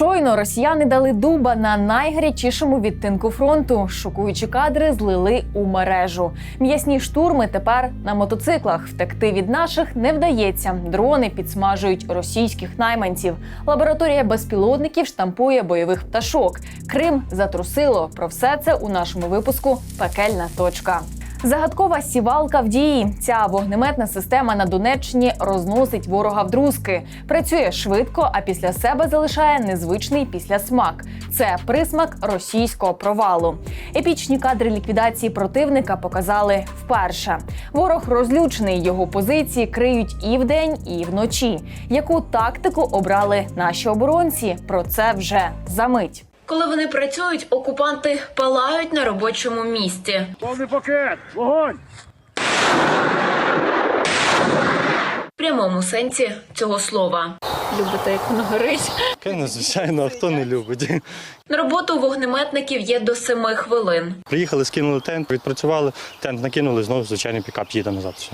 Щойно росіяни дали дуба на найгарячішому відтинку фронту. Шокуючі кадри злили у мережу. М'ясні штурми тепер на мотоциклах. Втекти від наших не вдається. Дрони підсмажують російських найманців. Лабораторія безпілотників штампує бойових пташок. Крим затрусило. Про все це у нашому випуску Пекельна точка. Загадкова сівалка в дії. Ця вогнеметна система на Донеччині розносить ворога в друзки. Працює швидко, а після себе залишає незвичний післясмак. Це присмак російського провалу. Епічні кадри ліквідації противника показали вперше. Ворог розлючений. Його позиції криють і вдень, і вночі. Яку тактику обрали наші оборонці? Про це вже за мить. Коли вони працюють, окупанти палають на робочому місці. Повний пакет! Вогонь! В прямому сенсі цього слова. Любите, як воно горить. Звичайно, звичайно, а хто не любить. На роботу вогнеметників є до семи хвилин. Приїхали, скинули тент, відпрацювали, тент накинули, знову звичайний пікап їде назад. Все.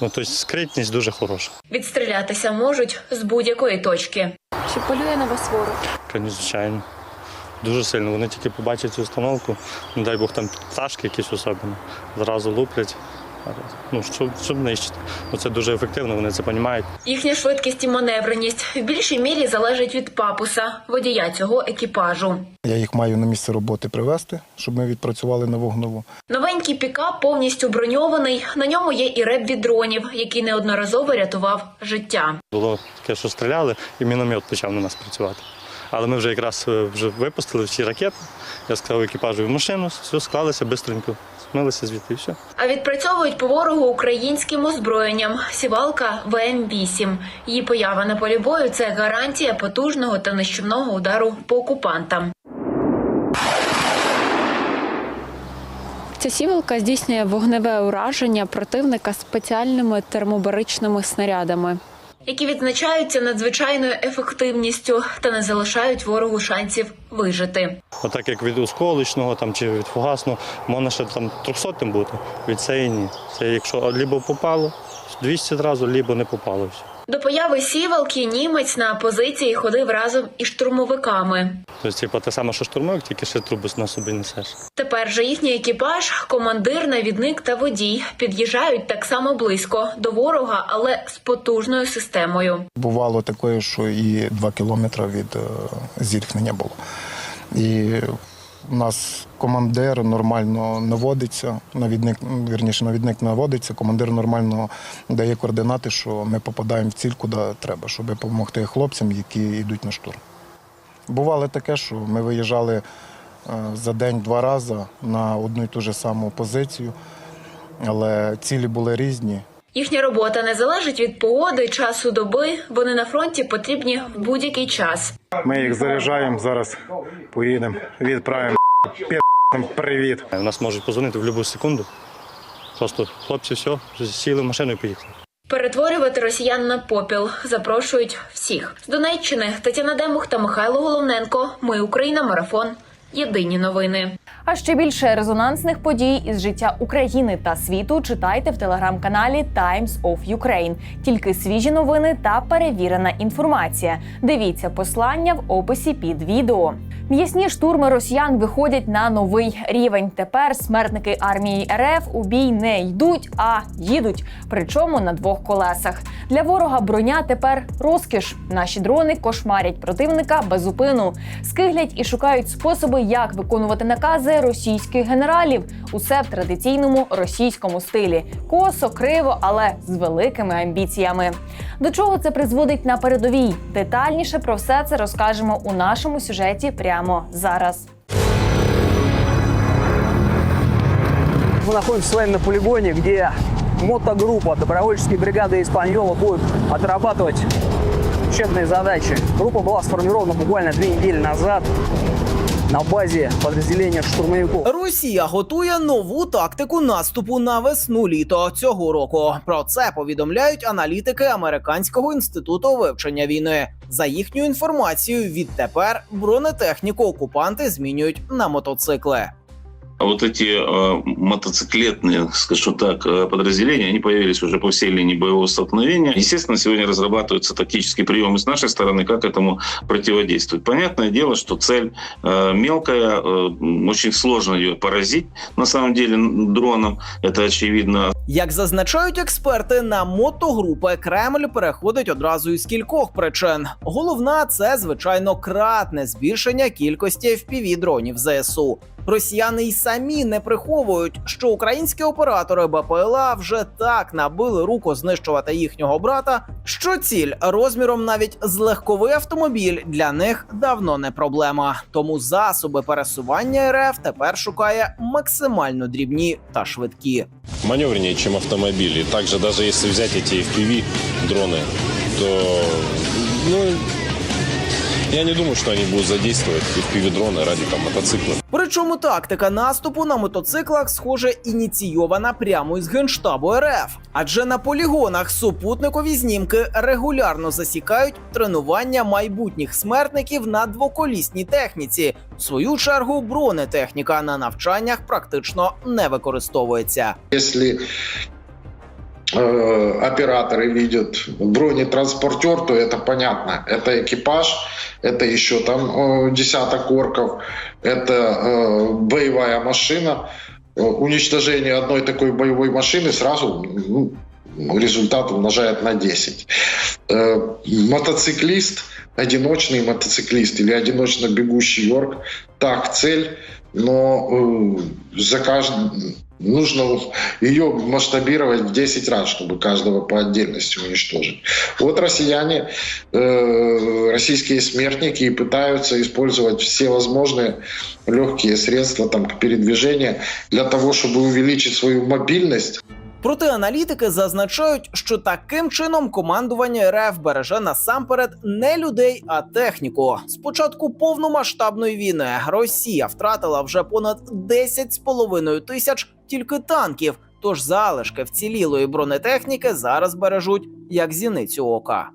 Ну, тобто скритність дуже хороша. Відстрілятися можуть з будь-якої точки. Чи полює на вас ворог? Звичайно. Дуже сильно. Вони тільки побачать цю установку, не дай Бог там пташки якісь особливо, зразу луплять. Ну, щоб, щоб нищити. Ну, це дуже ефективно, вони це розуміють. Їхня швидкість і маневреність в більшій мірі залежить від папуса, водія цього екіпажу. Я їх маю на місце роботи привезти, щоб ми відпрацювали на вогнову. Новенький пікап повністю броньований. На ньому є і реп від дронів, який неодноразово рятував життя. Було таке, що стріляли, і міномет почав на нас працювати. Але ми вже якраз е, вже випустили всі ракети. Я сказав екіпажу в машину, все склалися швидко, смилися звідти і все. А відпрацьовують по ворогу українським озброєнням. Сівалка ВМ-8. Її поява на полі бою – це гарантія потужного та нищівного удару по окупантам. Ця сівалка здійснює вогневе ураження противника спеціальними термобаричними снарядами. Які відзначаються надзвичайною ефективністю та не залишають ворогу шансів вижити. Отак як від осколочного там, чи від фугасного, можна ще там 300 бути, від цієї ні. Це якщо лібо попало 200 одразу, лібо не попало. До появи сівалки німець на позиції ходив разом із штурмовиками. Тобто, типу, те саме, що штурмовик, тільки ще трубу на собі несеш. Тепер же їхній екіпаж, командир, навідник та водій під'їжджають так само близько до ворога, але з потужною системою. Бувало таке, що і два кілометри від е, зіткнення було. І у нас командир нормально наводиться, навідник, вірніше, навідник наводиться, командир нормально дає координати, що ми попадаємо в ціль, куди треба, щоб допомогти хлопцям, які йдуть на штурм. Бувало таке, що ми виїжджали е, за день два рази на одну і ту ж саму позицію, але цілі були різні. Їхня робота не залежить від погоди, часу доби. Вони на фронті потрібні в будь-який час. Ми їх заряджаємо, зараз поїдемо, відправимо привіт. Нас можуть позвонити в будь-яку секунду. Просто хлопці, все, сіли в машину і поїхали. Перетворювати росіян на попіл запрошують всіх з Донеччини. Тетяна Демух та Михайло Головненко. Ми Україна. Марафон. Єдині новини. А ще більше резонансних подій із життя України та світу читайте в телеграм-каналі Times of Ukraine. Тільки свіжі новини та перевірена інформація. Дивіться послання в описі під відео. М'ясні штурми росіян виходять на новий рівень. Тепер смертники армії РФ у бій не йдуть, а їдуть. Причому на двох колесах. Для ворога броня тепер розкіш. Наші дрони кошмарять противника без зупину, скиглять і шукають способи, як виконувати накази російських генералів. Усе в традиційному російському стилі. Косо, криво, але з великими амбіціями. До чого це призводить на передовій? Детальніше про все це розкажемо у нашому сюжеті прямо зараз. Мы находимся с вами на полигоне, где мотогруппа добровольческие бригады Испаньола будет отрабатывать учебные задачи. Группа была сформирована буквально две недели назад на базі підрозділення штурмовиків. Росія готує нову тактику наступу на весну літо цього року. Про це повідомляють аналітики Американського інституту вивчення війни. За їхню інформацією, відтепер бронетехніку окупанти змінюють на мотоцикли А вот эти э, мотоциклетные, скажу так, э, подразделения, они появились уже по всей линии боевого столкновения. Естественно, сегодня разрабатываются тактические приемы с нашей стороны, как этому противодействовать. Понятное дело, что цель э, мелкая, э, очень сложно ее поразить. На самом деле н- дроном, это очевидно. Як зазначають експерти, на мотогрупи Кремль переходить одразу із кількох причин. Головна це звичайно кратне збільшення кількості fpv дронів ЗСУ. Росіяни й самі не приховують, що українські оператори БПЛА вже так набили руку знищувати їхнього брата, що ціль розміром навіть з легковий автомобіль для них давно не проблема. Тому засоби пересування РФ тепер шукає максимально дрібні та швидкі. маневреннее, чем автомобили. И также даже если взять эти FPV дроны, то ну, я не думаю, что они будут задействовать FPV дроны ради там мотоцикла. Причому тактика наступу на мотоциклах, схоже, ініційована прямо із генштабу РФ. Адже на полігонах супутникові знімки регулярно засікають тренування майбутніх смертників на двоколісній техніці. В свою чергу бронетехніка на навчаннях практично не використовується. Если э, операторы видят бронетранспортер, то это понятно. Это экипаж, это еще там э, десяток орков, это э, боевая машина. Э, Уничтожение одной такой боевой машины сразу ну, результат умножает на 10. Э, Мотоциклист, одиночный мотоциклист или одиночно бегущий орк, так, цель, но за каждым нужно ее масштабировать в 10 раз, чтобы каждого по отдельности уничтожить. Вот россияне, э, российские смертники пытаются использовать все возможные легкие средства там, передвижения для того, чтобы увеличить свою мобильность. Проте аналітики зазначають, що таким чином командування РФ береже насамперед не людей, а техніку. З початку повномасштабної війни Росія втратила вже понад 10,5 тисяч тільки танків. Тож залишки вцілілої бронетехніки зараз бережуть як зіницю ока.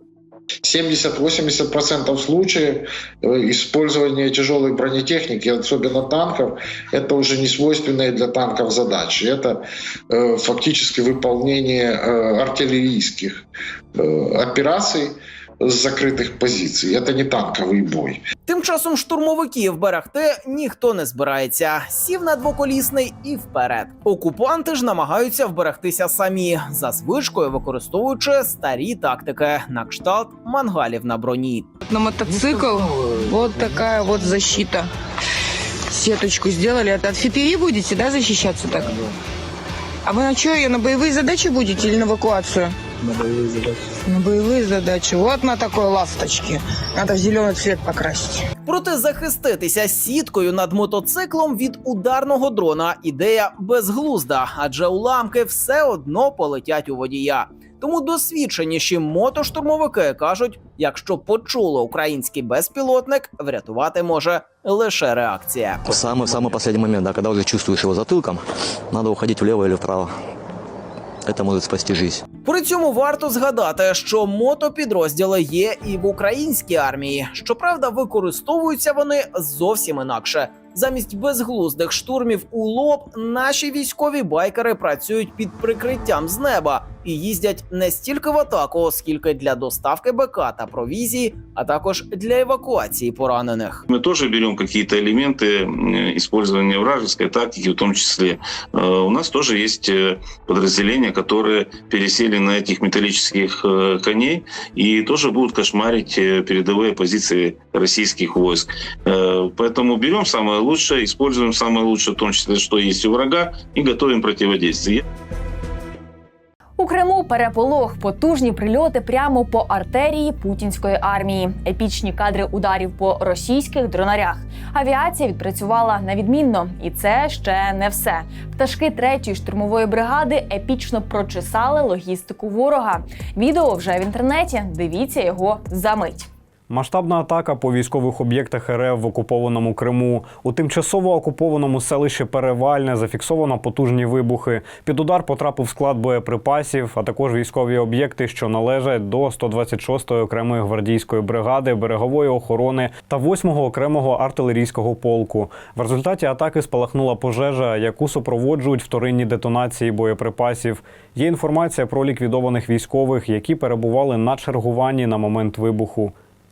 70-80% случаев э, использования тяжелой бронетехники, особенно танков, это уже не свойственные для танков задачи. Это э, фактически выполнение э, артиллерийских э, операций с закрытых позиций. Это не танковый бой. Тим часом штурмовиків берегти ніхто не збирається. Сів на двоколісний і вперед. Окупанти ж намагаються вберегтися самі, за звичкою використовуючи старі тактики на кшталт мангалів на броні. на мотоцикл. Вот такая вот защита. Сеточку сделали. Это от фитери будете, да, защищаться так? А вы на что, ее на боевые задачи будете или на эвакуацию? На боевые задачи. На боевые задачи. Вот на такой ласточке. Надо в зеленый цвет покрасить. Проте захиститися сіткою над мотоциклом від ударного дрона ідея безглузда, адже уламки все одно полетять у водія. Тому досвідченіші мотоштурмовики кажуть, якщо почули український безпілотник, врятувати може лише реакція. Самый, самый последний момент, да, когда уже чувствуешь его затылком, надо уходить влево или вправо. Это может спасти жизнь. При цьому варто згадати, що мотопідрозділи є і в українській армії. Щоправда, використовуються вони зовсім інакше. Замість безглуздих штурмів у лоб наші військові байкери працюють під прикриттям з неба і їздять не стільки в атаку, скільки для доставки БК та провізії, а також для евакуації поранених. Мы тоже берем какие-то элементы м, использования вражеской тактики, в том числе. Э, У нас тоже есть э, подразделения, которые пересели на этих металлических э, коней и тоже будут кошмарить э, передовые позиции российских войск. Э, Поэтому берем самое лучшее, используем самое лучшее, в том числе, что есть у врага, и готовим противодействие. У Криму переполох, потужні прильоти прямо по артерії путінської армії, епічні кадри ударів по російських дронарях. Авіація відпрацювала на відмінно, і це ще не все. Пташки третьої штурмової бригади епічно прочесали логістику ворога. Відео вже в інтернеті. Дивіться його за мить. Масштабна атака по військових об'єктах РФ в окупованому Криму. У тимчасово окупованому селищі Перевальне зафіксовано потужні вибухи. Під удар потрапив склад боєприпасів, а також військові об'єкти, що належать до 126-ї окремої гвардійської бригади, берегової охорони та 8-го окремого артилерійського полку. В результаті атаки спалахнула пожежа, яку супроводжують вторинні детонації боєприпасів. Є інформація про ліквідованих військових, які перебували на чергуванні на момент вибуху.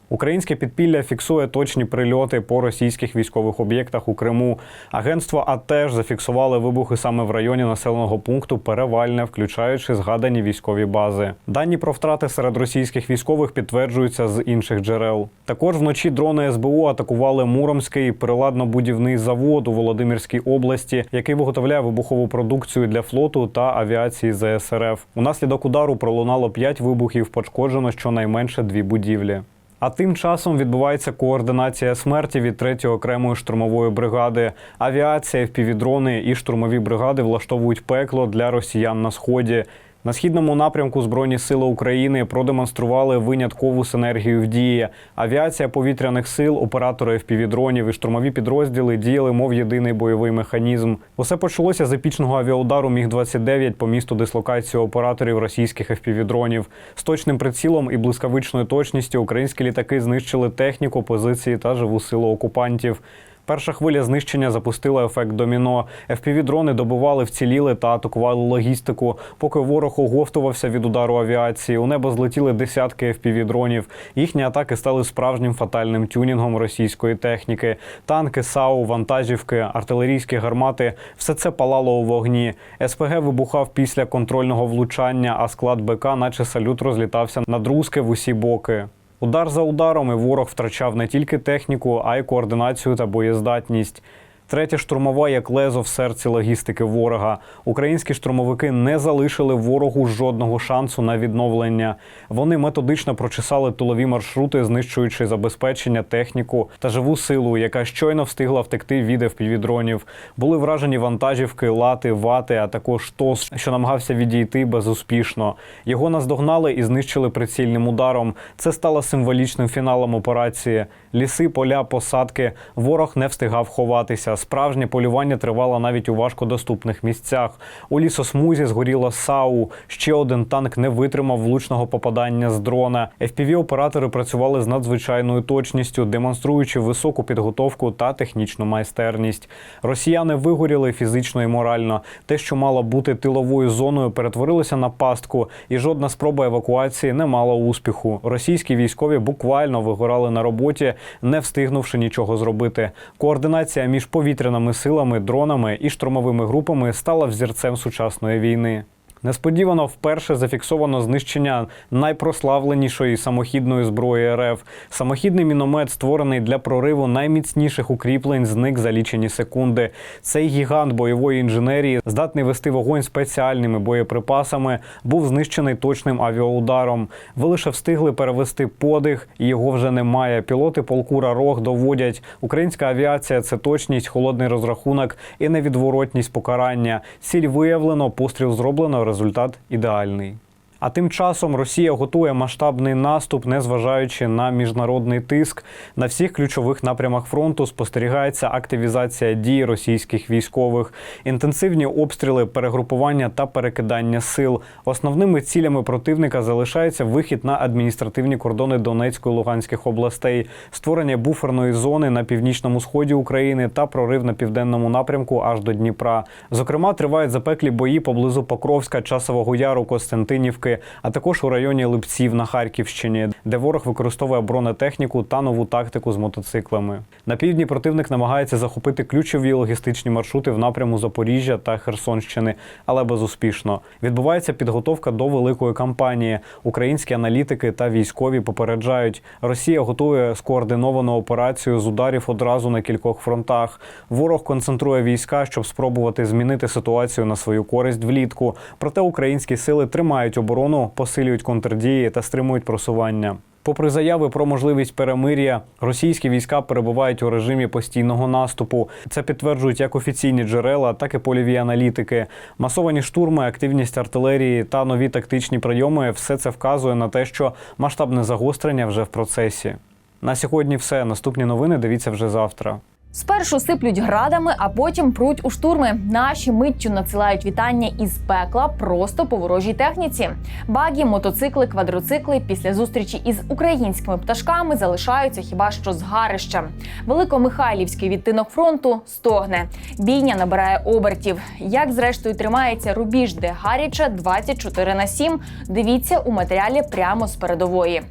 Українське підпілля фіксує точні прильоти по російських військових об'єктах у Криму. Агентство АТЕЖ зафіксували вибухи саме в районі населеного пункту Перевальне, включаючи згадані військові бази. Дані про втрати серед російських військових підтверджуються з інших джерел. Також вночі дрони СБУ атакували Муромський приладно-будівний завод у Володимирській області, який виготовляє вибухову продукцію для флоту та авіації ЗСРФ. Унаслідок удару пролунало п'ять вибухів, пошкоджено щонайменше дві будівлі. А тим часом відбувається координація смерті від 3-ї окремої штурмової бригади. Авіація, впівдрони і штурмові бригади влаштовують пекло для росіян на сході. На східному напрямку Збройні сили України продемонстрували виняткову синергію в дії. Авіація повітряних сил, оператори впівдронів і штурмові підрозділи діяли, мов єдиний бойовий механізм. Усе почалося з епічного авіаудару Міг 29 по місту дислокації операторів російських FPV-дронів. З точним прицілом і блискавичною точністю українські літаки знищили техніку, позиції та живу силу окупантів. Перша хвиля знищення запустила ефект доміно. FPV-дрони добивали, вціліли та атакували логістику. Поки ворог оговтувався від удару авіації, у небо злетіли десятки FPV-дронів. Їхні атаки стали справжнім фатальним тюнінгом російської техніки. Танки, САУ, вантажівки, артилерійські гармати все це палало у вогні. СПГ вибухав після контрольного влучання, а склад БК, наче салют, розлітався на друзки в усі боки. Удар за ударом і ворог втрачав не тільки техніку, а й координацію та боєздатність. Третя штурмова як лезо в серці логістики ворога. Українські штурмовики не залишили ворогу жодного шансу на відновлення. Вони методично прочесали тилові маршрути, знищуючи забезпечення, техніку та живу силу, яка щойно встигла втекти від FPV-дронів. Були вражені вантажівки, лати, вати, а також ТОС, що намагався відійти безуспішно. Його наздогнали і знищили прицільним ударом. Це стало символічним фіналом операції. Ліси, поля, посадки. Ворог не встигав ховатися. Справжнє полювання тривало навіть у важкодоступних місцях. У лісосмузі згоріло САУ. Ще один танк не витримав влучного попадання з дрона. FPV-оператори працювали з надзвичайною точністю, демонструючи високу підготовку та технічну майстерність. Росіяни вигоріли фізично і морально. Те, що мало бути тиловою зоною, перетворилося на пастку, і жодна спроба евакуації не мала успіху. Російські військові буквально вигорали на роботі, не встигнувши нічого зробити. Координація між повітряними силами, дронами і штурмовими групами стала взірцем сучасної війни. Несподівано вперше зафіксовано знищення найпрославленішої самохідної зброї РФ. Самохідний міномет, створений для прориву найміцніших укріплень, зник за лічені секунди. Цей гігант бойової інженерії, здатний вести вогонь спеціальними боєприпасами, був знищений точним авіаударом. Ви лише встигли перевести подих, і його вже немає. Пілоти полкура Рог доводять, українська авіація це точність, холодний розрахунок і невідворотність покарання. Ціль виявлено, постріл зроблено, результат ідеальний. А тим часом Росія готує масштабний наступ, незважаючи на міжнародний тиск. На всіх ключових напрямах фронту спостерігається активізація дій російських військових, інтенсивні обстріли, перегрупування та перекидання сил. Основними цілями противника залишається вихід на адміністративні кордони Донецької та Луганських областей, створення буферної зони на північному сході України та прорив на південному напрямку аж до Дніпра. Зокрема, тривають запеклі бої поблизу Покровська, Часового Яру, Костянтинівки, а також у районі Липців на Харківщині, де ворог використовує бронетехніку та нову тактику з мотоциклами. На півдні противник намагається захопити ключові логістичні маршрути в напряму Запоріжжя та Херсонщини, але безуспішно. Відбувається підготовка до великої кампанії. Українські аналітики та військові попереджають, Росія готує скоординовану операцію з ударів одразу на кількох фронтах. Ворог концентрує війська, щоб спробувати змінити ситуацію на свою користь влітку. Проте українські сили тримають оборону, посилюють контрдії та стримують просування. Попри заяви про можливість перемир'я, російські війська перебувають у режимі постійного наступу. Це підтверджують як офіційні джерела, так і польові аналітики. Масовані штурми, активність артилерії та нові тактичні прийоми все це вказує на те, що масштабне загострення вже в процесі. На сьогодні все. Наступні новини дивіться вже завтра. Спершу сиплють градами, а потім пруть у штурми. Наші миттю надсилають вітання із пекла просто по ворожій техніці. Багі, мотоцикли, квадроцикли після зустрічі із українськими пташками залишаються хіба що згарищем. Великомихайлівський відтинок фронту стогне. Бійня набирає обертів. Як зрештою тримається рубіж, де гаряче 24 на 7, Дивіться у матеріалі прямо з передової.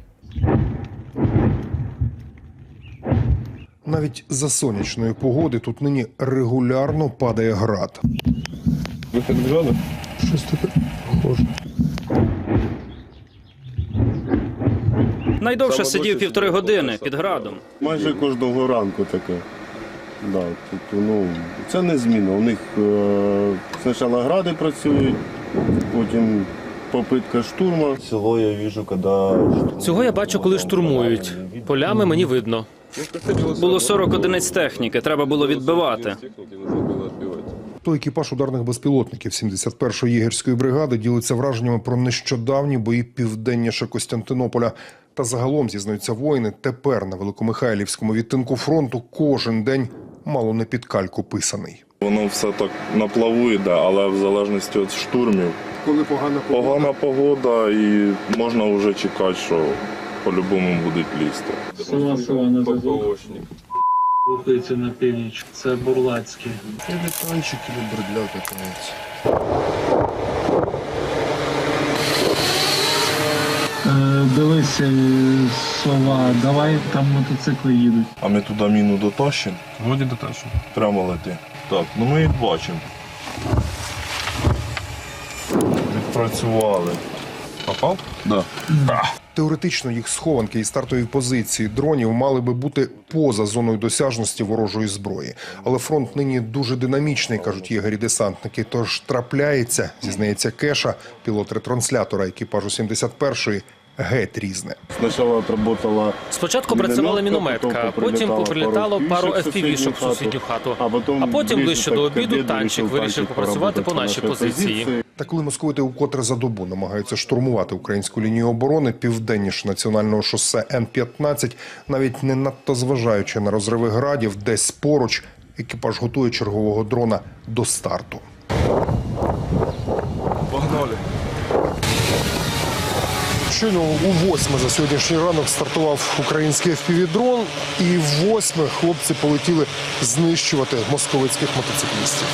Навіть за сонячної погоди тут нині регулярно падає град. Щось таке похоже. Найдовше сидів півтори години під градом. Майже кожного ранку таке. Да, тобто, ну, це не зміна. У них е, спочатку гради працюють, потім попитка штурма. Цього я бачу, коли Цього я бачу, коли штурмують. Полями мені видно. Було 40 одиниць техніки, треба було відбивати. То екіпаж ударних безпілотників 71-ї єгерської бригади ділиться враженнями про нещодавні бої південніше Костянтинополя. Та загалом зізнаються воїни. Тепер на Великомихайлівському відтинку фронту кожен день мало не під кальку писаний. Воно все так на плаву йде, але в залежності від штурмів. Коли погана Погана погода і можна вже чекати, що по-любому будуть лізти. Села села на зв'язок. Рухається на північ. Це Бурлацький. Танчики бредля катаються. Е, дивись, е, сова, давай там мотоцикли їдуть. А ми туди міну дотащимо? Воді дотащимо. Прямо лети. Так, ну ми їх бачимо. Відпрацювали. Попав? Да. Теоретично їх схованки і стартові позиції дронів мали би бути поза зоною досяжності ворожої зброї. Але фронт нині дуже динамічний, кажуть єгері-десантники. Тож трапляється, зізнається Кеша, пілот ретранслятора екіпажу 71-ї, геть різне. Спочатку працювала мінометка, потім поприлітало пару FPV-шок в сусідню хату. А потім ближче до обіду танчик вирішив попрацювати по нашій позиції. Та коли московити укотре за добу намагаються штурмувати українську лінію оборони південніше національного шосе Н-15, навіть не надто зважаючи на розриви градів, десь поруч екіпаж готує чергового дрона до старту. Щойно у восьме за сьогоднішній ранок стартував український FPV-дрон, і в восьме хлопці полетіли знищувати московицьких мотоциклістів.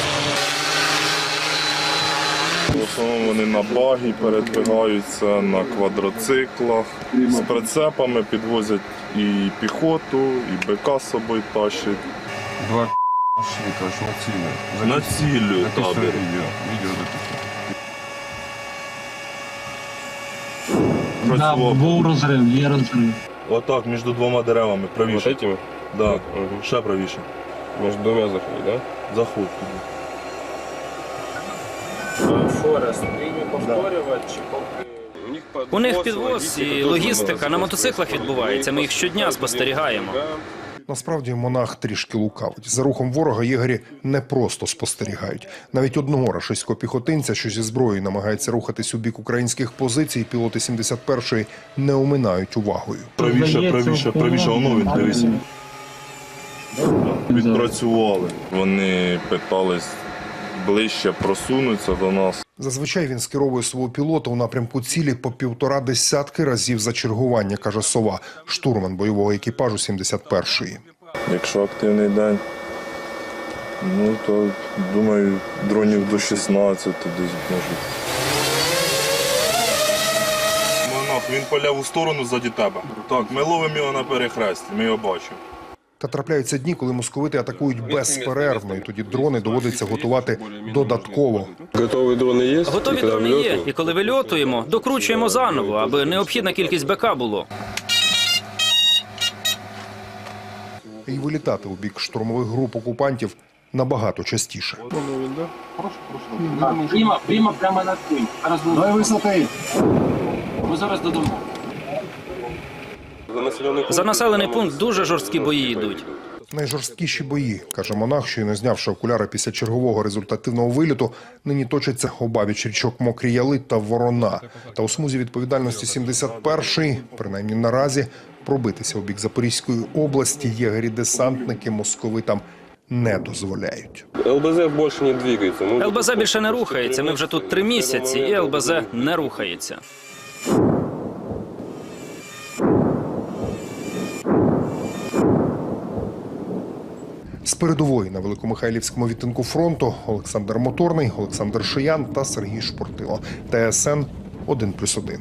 В основному вони на багі передвигаються, на квадроциклах. З прицепами підвозять і піхоту, і БК з собою тащать. Два. Націлюють табір. Відео, відео Працював. був розрив, є розрив. Отак, між двома деревами, правіше. Вот этими? Да. Ще правіше. Між двома заходить, да? Заходь туди. Форест, лінію повторювати чи поки... У них підвоз і логістика на мотоциклах відбувається. Ми їх щодня спостерігаємо. Насправді монах трішки лукавить. За рухом ворога єгері не просто спостерігають. Навіть одного рашистського піхотинця, що зі зброєю намагається рухатись у бік українських позицій, пілоти 71-ї не оминають увагою. Правіше, правіше, правіше, воно він дивися. Відпрацювали. Вони питались ближче просунутися до нас. Зазвичай він скеровує свого пілота у напрямку цілі по півтора десятки разів за чергування, каже сова, штурман бойового екіпажу 71-ї. Якщо активний день, ну то думаю, дронів до 16 десь можуть. Він по ліву сторону ззаді тебе. Так, ми ловимо його на перехресті, ми його бачимо. Та трапляються дні, коли московити атакують безперервно, і тоді дрони доводиться готувати додатково. Готові дрони є? Готові дрони є, і коли вильотуємо, докручуємо заново, аби необхідна кількість БК було. І вилітати у бік штурмових груп окупантів набагато частіше. Прямо, прямо, прямо над тим. Ми зараз додому. За населений За населений пункт дуже жорсткі бої йдуть. Найжорсткіші бої, каже монах, що й не знявши окуляри після чергового результативного виліту, нині точаться обабіч річок Мокрі Яли та Ворона. Та у смузі відповідальності 71-ї, принаймні наразі, Пробитися у бік Запорізької області єгері-десантники московитам не дозволяють. ЛБЗ більше не двигається. Ну, ЛБЗ більше не рухається. Ми вже тут три місяці, і ЛБЗ не рухається. З передової на Великомихайлівському відтинку фронту Олександр Моторний, Олександр Шиян та Сергій Шпортило. ТСН 1+,1.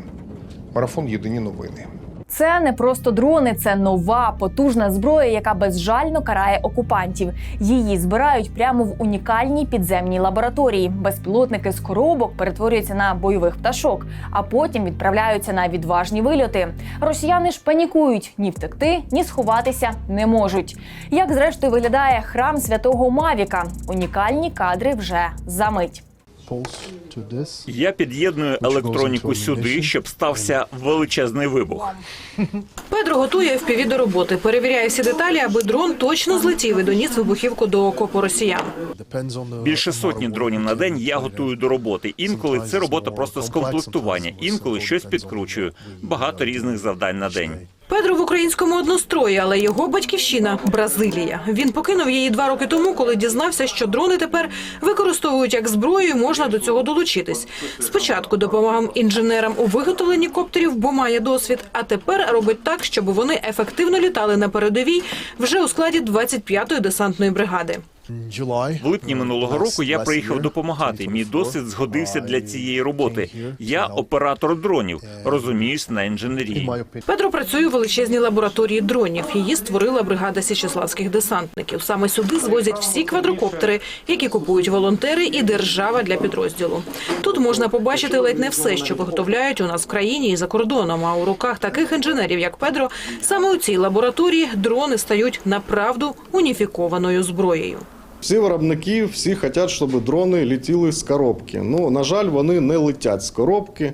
Марафон Єдині новини. Це не просто дрони, це нова потужна зброя, яка безжально карає окупантів. Її збирають прямо в унікальній підземній лабораторії. Безпілотники з коробок перетворюються на бойових пташок, а потім відправляються на відважні вильоти. Росіяни ж панікують ні втекти, ні сховатися не можуть. Як зрештою виглядає храм святого Мавіка? Унікальні кадри вже за мить. Я під'єдную електроніку сюди, щоб стався величезний вибух. Педро готує FPV до роботи, перевіряє всі деталі, аби дрон точно злетів і доніс вибухівку до окопу росіян. Більше сотні дронів на день я готую до роботи. Інколи це робота просто з комплектування, інколи щось підкручую. Багато різних завдань на день. Педро в українському однострої, але його батьківщина Бразилія. Він покинув її два роки тому, коли дізнався, що дрони тепер використовують як зброю, і можна до цього долучитись. Спочатку допомагав інженерам у виготовленні коптерів, бо має досвід. А тепер робить так, щоб вони ефективно літали на передовій вже у складі 25-ї десантної бригади. В липні минулого року я приїхав допомагати. Мій досвід згодився для цієї роботи. Я оператор дронів, розуміюсь на інженерії. Петро працює у величезній лабораторії дронів. Її створила бригада січеславських десантників. Саме сюди звозять всі квадрокоптери, які купують волонтери і держава для підрозділу. Тут можна побачити ледь не все, що виготовляють у нас в країні і за кордоном. А у руках таких інженерів, як Педро, саме у цій лабораторії дрони стають направду уніфікованою зброєю. Всі виробники, всі хочуть, щоб дрони летіли з коробки. Ну, на жаль, вони не летять з коробки.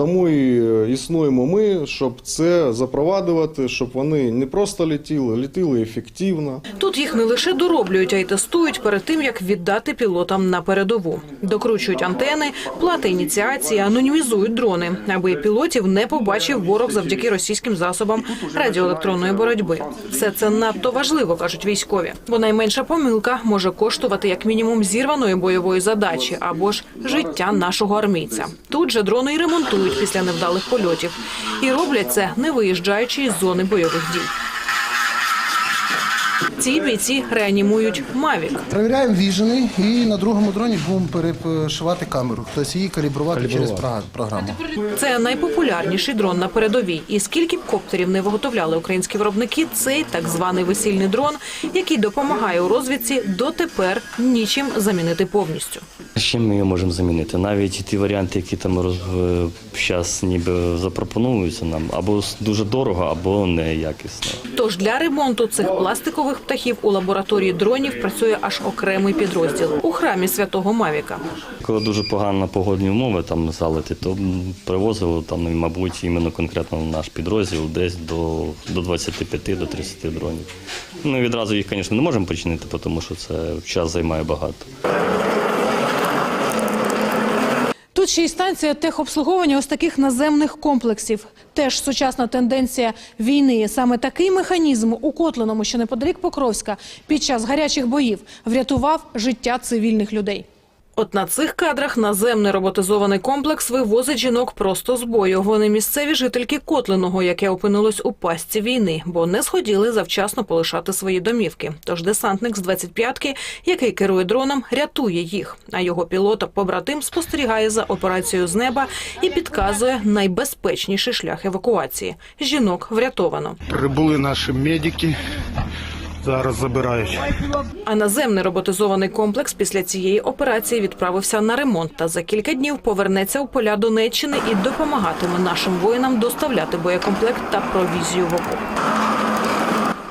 Тому і е, існуємо ми, щоб це запровадувати, щоб вони не просто летіли, летіли ефективно. Тут їх не лише дороблюють, а й тестують перед тим, як віддати пілотам на передову. Докручують антени, плати ініціації, анонімізують дрони, аби пілотів не побачив ворог завдяки російським засобам радіоелектронної боротьби. Все це надто важливо, кажуть військові, бо найменша помилка може коштувати як мінімум зірваної бойової задачі або ж життя нашого армійця. Тут же дрони й ремонтують після невдалих польотів, і роблять це не виїжджаючи із зони бойових дій. Ці бійці реанімують Мавік. Перевіряємо віжени і на другому дроні будемо перешивати камеру, тобто її калібрувати через прог- програму. Це найпопулярніший дрон на передовій. І скільки б коптерів не виготовляли українські виробники, цей так званий весільний дрон, який допомагає у розвідці, дотепер нічим замінити повністю. Чим ми його можемо замінити? Навіть ті варіанти, які там зараз ніби запропонуються нам, або дуже дорого, або неякісно. Тож для ремонту цих пластикових птахів у лабораторії дронів працює аж окремий підрозділ у храмі святого Мавіка. Коли дуже погано погодні умови там залити, то привозили там, мабуть, іменно конкретно в наш підрозділ десь до, до 25 до 30 дронів. Ми відразу їх, звісно, не можемо починити, тому що це час займає багато. Тут ще й станція техобслуговування ось таких наземних комплексів. Теж сучасна тенденція війни. Саме такий механізм у Котленому, що неподалік Покровська, під час гарячих боїв врятував життя цивільних людей. От на цих кадрах наземний роботизований комплекс вивозить жінок просто з бою. Вони місцеві жительки Котлиного, яке опинилось у пастці війни, бо не сходіли завчасно полишати свої домівки. Тож десантник з 25-ки, який керує дроном, рятує їх. А його пілот побратим спостерігає за операцією з неба і підказує найбезпечніший шлях евакуації. Жінок врятовано. Прибули наші медики. Зараз забирають. А наземний роботизований комплекс після цієї операції відправився на ремонт та за кілька днів повернеться у поля Донеччини і допомагатиме нашим воїнам доставляти боєкомплект та провізію в окоп.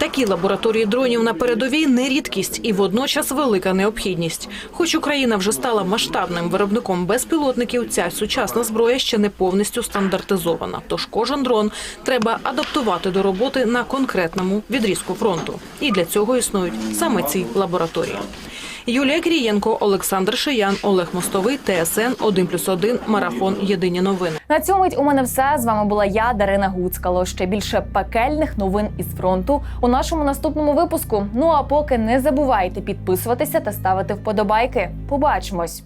Такі лабораторії дронів на передовій не рідкість і водночас велика необхідність. Хоч Україна вже стала масштабним виробником безпілотників, ця сучасна зброя ще не повністю стандартизована. Тож кожен дрон треба адаптувати до роботи на конкретному відрізку фронту. І для цього існують саме ці лабораторії. Юлія Крієнко, Олександр Шиян, Олег Мостовий, ТСН 1+,1, Марафон. Єдині новини. На цьому у мене все. З вами була я, Дарина Гуцкало. Ще більше пекельних новин із фронту у нашому наступному випуску. Ну а поки не забувайте підписуватися та ставити вподобайки. Побачимось.